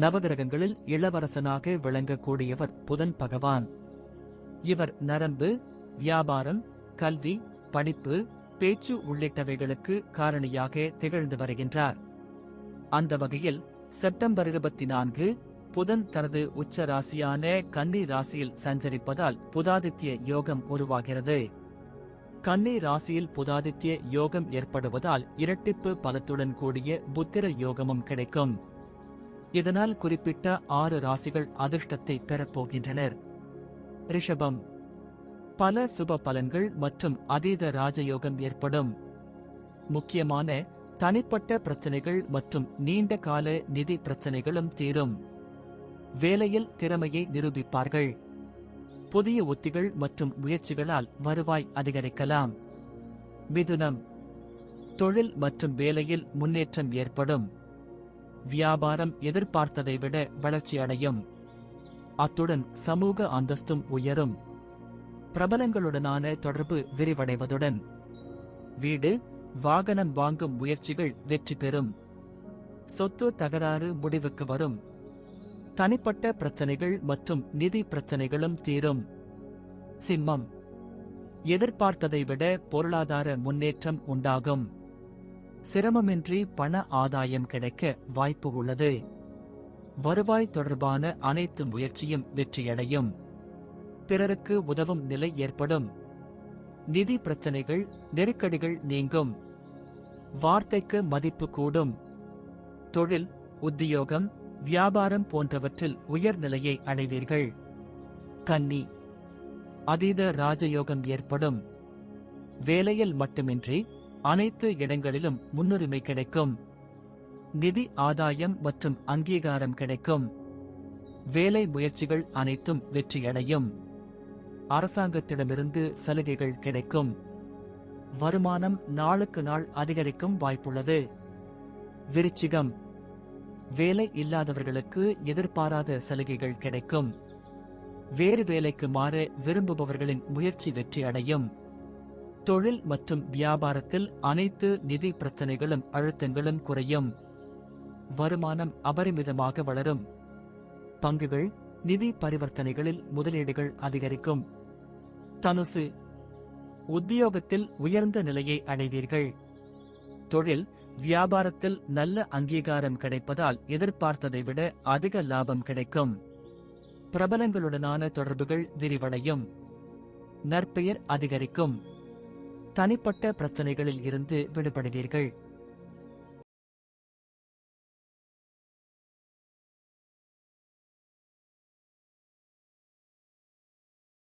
நவகிரகங்களில் இளவரசனாக விளங்கக்கூடியவர் புதன் பகவான். இவர் நரம்பு வியாபாரம் கல்வி படிப்பு பேச்சு உள்ளிட்டவைகளுக்கு காரணியாக திகழ்ந்து வருகின்றார். அந்த வகையில் செப்டம்பர் இருபத்தி நான்கு புதன் தனது உச்ச ராசியான கன்னி ராசியில் சஞ்சரிப்பதால் புதாதித்ய யோகம் உருவாகிறது. கன்னி ராசியில் புதாதித்ய யோகம் ஏற்படுவதால் இரட்டிப்பு பலத்துடன் கூடிய புத்திர யோகமும் கிடைக்கும். இதனால் குறிப்பிட்ட ஆறு ராசிகள் அதிர்ஷ்டத்தை பெறப்போகின்றனர். ரிஷபம். பல சுப பலன்கள் மற்றும் அதீத ராஜயோகம் ஏற்படும். முக்கியமான தனிப்பட்ட பிரச்சனைகள் மற்றும் நீண்ட கால நிதி பிரச்சனைகளும் தீரும். வேலையில் திறமையை நிரூபிப்பார்கள். புதிய உத்திகள் மற்றும் முயற்சிகளால் வருவாய் அதிகரிக்கலாம். மிதுனம். தொழில் மற்றும் வேலையில் முன்னேற்றம் ஏற்படும். வியாபாரம் எதிர்பார்த்ததை விட வளர்ச்சியடையும். அத்துடன் சமூக அந்தஸ்தும் உயரும். பிரபலங்களுடனான தொடர்பு விரிவடைவதுடன் வீடு வாகனம் வாங்கும் முயற்சிகள் வெற்றி பெறும். சொத்து தகராறு முடிவுக்கு வரும். தனிப்பட்ட பிரச்சனைகள் மற்றும் நிதி பிரச்சனைகளும் தீரும். சிம்மம். எதிர்பார்த்ததை விட பொருளாதார முன்னேற்றம் உண்டாகும். சிரமமின்றி பண ஆதாயம் கிடைக்க வாய்ப்பு உள்ளது. வருவாய் தொடர்பான அனைத்து முயற்சியும் வெற்றியடையும். பிறருக்கு உதவும் நிலை ஏற்படும். நிதி பிரச்சனைகள் நெருக்கடிகள் நீங்கும். வார்த்தைக்கு மதிப்பு கூடும். தொழில் உத்தியோகம் வியாபாரம் போன்றவற்றில் உயர்நிலையை அடைவீர்கள். கன்னி. அதீத ராஜயோகம் ஏற்படும். வேலையில் மட்டுமின்றி அனைத்து இடங்களிலும் முன்னுரிமை கிடைக்கும். நிதி ஆதாயம் மற்றும் அங்கீகாரம் கிடைக்கும். வேலை முயற்சிகள் அனைத்தும் வெற்றியடையும். அரசாங்கத்திடமிருந்து சலுகைகள் கிடைக்கும். வருமானம் நாளுக்கு நாள் அதிகரிக்கும் வாய்ப்புள்ளது. விருச்சிகம். வேலை இல்லாதவர்களுக்கு எதிர்பாராத சலுகைகள் கிடைக்கும். வேறு வேலைக்கு மாற விரும்புபவர்களின் முயற்சி வெற்றி அடையும் தொழில் மற்றும் வியாபாரத்தில் அனைத்து நிதி பிரச்சனைகளும் அழுத்தங்களும் குறையும். வருமானம் அபரிமிதமாக வளரும். பங்குகள் நிதி பரிவர்த்தனைகளில் முதலீடுகள் அதிகரிக்கும். தனுசு உத்தியோகத்தில் உயர்ந்த நிலையை அடைவீர்கள். தொழில் வியாபாரத்தில் நல்ல அங்கீகாரம் கிடைப்பதால் எதிர்பார்த்ததை விட அதிக லாபம் கிடைக்கும். பிரபலங்களுடனான தொடர்புகள் விரிவடையும். நற்பெயர் அதிகரிக்கும். தனிப்பட்ட பிரச்சனைகளில் இருந்து விடுபடுவீர்கள்.